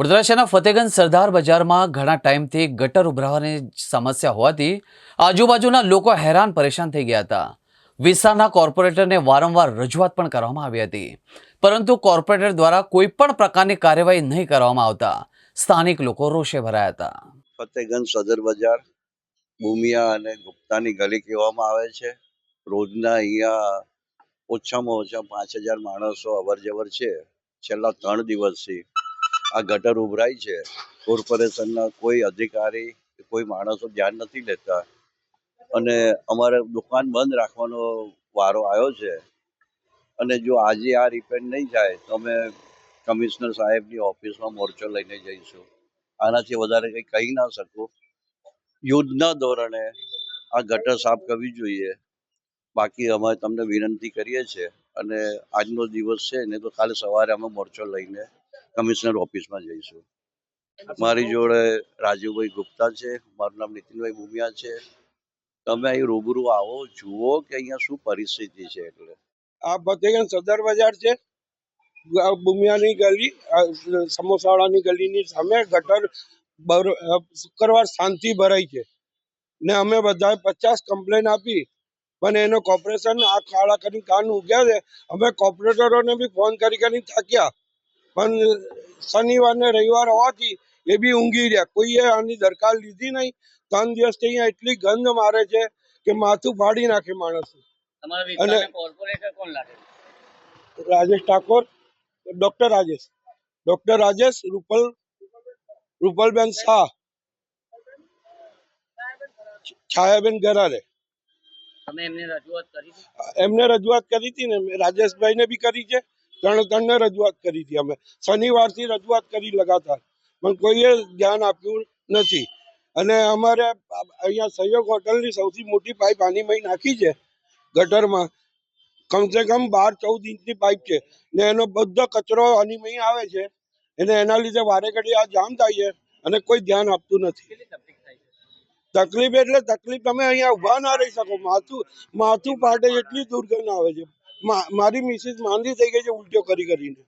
વડોદરા શહેરના ફતેગંજ સરદાર બજારમાં ઘણા ટાઈમથી ગટર ઉભરાવાની સમસ્યા હોવાથી આજુબાજુના લોકો હેરાન પરેશાન થઈ ગયા હતા. વિસ્તારના કોર્પોરેટરને વારંવાર રજૂઆત પણ કરવામાં આવી હતી. પરંતુ કોર્પોરેટર દ્વારા કોઈ પણ પ્રકારની કાર્યવાહી નહીં કરવામાં આવતા. સ્થાનિક લોકો રોષે ભરાયા હતા. ફતેગંજ સદર બજાર, ભૂમિયા અને ગુપ્તાની ગલી કહેવામાં આવે છે. રોજના અહીંયા ઓછામાં ઓછા પાંચ હજાર માણસો અવર જવર છે. છેલ્લા ત્રણ દિવસથી આ ગટર ઉભરાય છે, કોર્પોરેશનના કોઈ અધિકારી, કોઈ માણસો ધ્યાન નથી લેતા. અને અમારે દુકાન બંધ રાખવાનો વારો આવ્યો છે. અને જો આજે આ રિપેર નહીં થાય, તો અમે કમિશનર સાહેબની ઓફિસમાં મોરચો લઈને જઈશું. આનાથી વધારે કંઈ કહી ના શકું. યુદ્ધના ધોરણે આ ગટર સાફ કરવી જોઈએ. બાકી અમે તમને વિનંતી કરીએ છીએ. અને આજનો દિવસ છે ને તો કાલે સવારે અમે મોરચો લઈને કમિશનર ઓફિસમાં જઈશું. મારી જોડે રાજુભાઈ ગુપ્તા છે મારું નામ નીતિનભાઈ ભૂમિયા છે. તમે અહીં રૂબરૂ આવો જુઓ કે અહીંયા શું પરિસ્થિતિ છે એટલે. આ ફતેગંજ સદર બજાર છે. ભૂમિયાની ગલી સમોસાવાળાની ગલીની સામે ગટર બર- શુક્રવાર શાંતિ ભરાઈ છે. ને અમે બધાએ પચાસ કમ્પ્લેન આપી પણ એનો કોર્પોરેશન આ ખાડા કરી કાન ઉગ્યા છે. અમે કોર્પોરેટરોને બી ફોન કરી કરીને થાક્યા. પણ શનિવાર ને રવિવાર હોવાથી એ બી ઊંઘી રહ્યા. કોઈએ આની દરકાર લીધી નહીં. ત્રણ દિવસથી અહીંયા એટલી ગંધ મારે છે કે માથું ફાડી નાખે માણસ. લાગે? રાજેશ ઠાકોર ડોક્ટર રાજેશ. ડોક્ટર રાજેશ રૂપલ રૂપલબેન શાહ. છાયાબેન ગરારે. એમને રજૂઆત કરી હતી? એમને રજૂઆત કરી હતી ને રાજેશભાઈને બી કરી છે. ત્રણે ત્રણને રજૂઆત કરી હતી અમે. શનિવારથી રજૂઆત કરી લગાતાર. પણ કોઈએ ધ્યાન આપ્યું નથી. અને અમારે અહીંયા સહયોગ હોટલની સૌથી મોટી પાઇપ આનીમય નાખી છે ગટરમાં. કમસે કમ બાર ચૌદ ઇંચની પાઇપ છે. ને એનો બધો કચરો આનીમય આવે છે. અને એના લીધે વારે ઘડી આ જામ થાય છે અને કોઈ ધ્યાન આપતું નથી. તકલીફ એટલે તકલીફ તમે અહીંયા ઊભા ના રહી શકો. માથું માથું ફાટે એટલી દુર્ગંધ આવે છે. મારી મિસિસ માંદી થઈ ગઈ છે ઉલટીઓ કરી કરીને.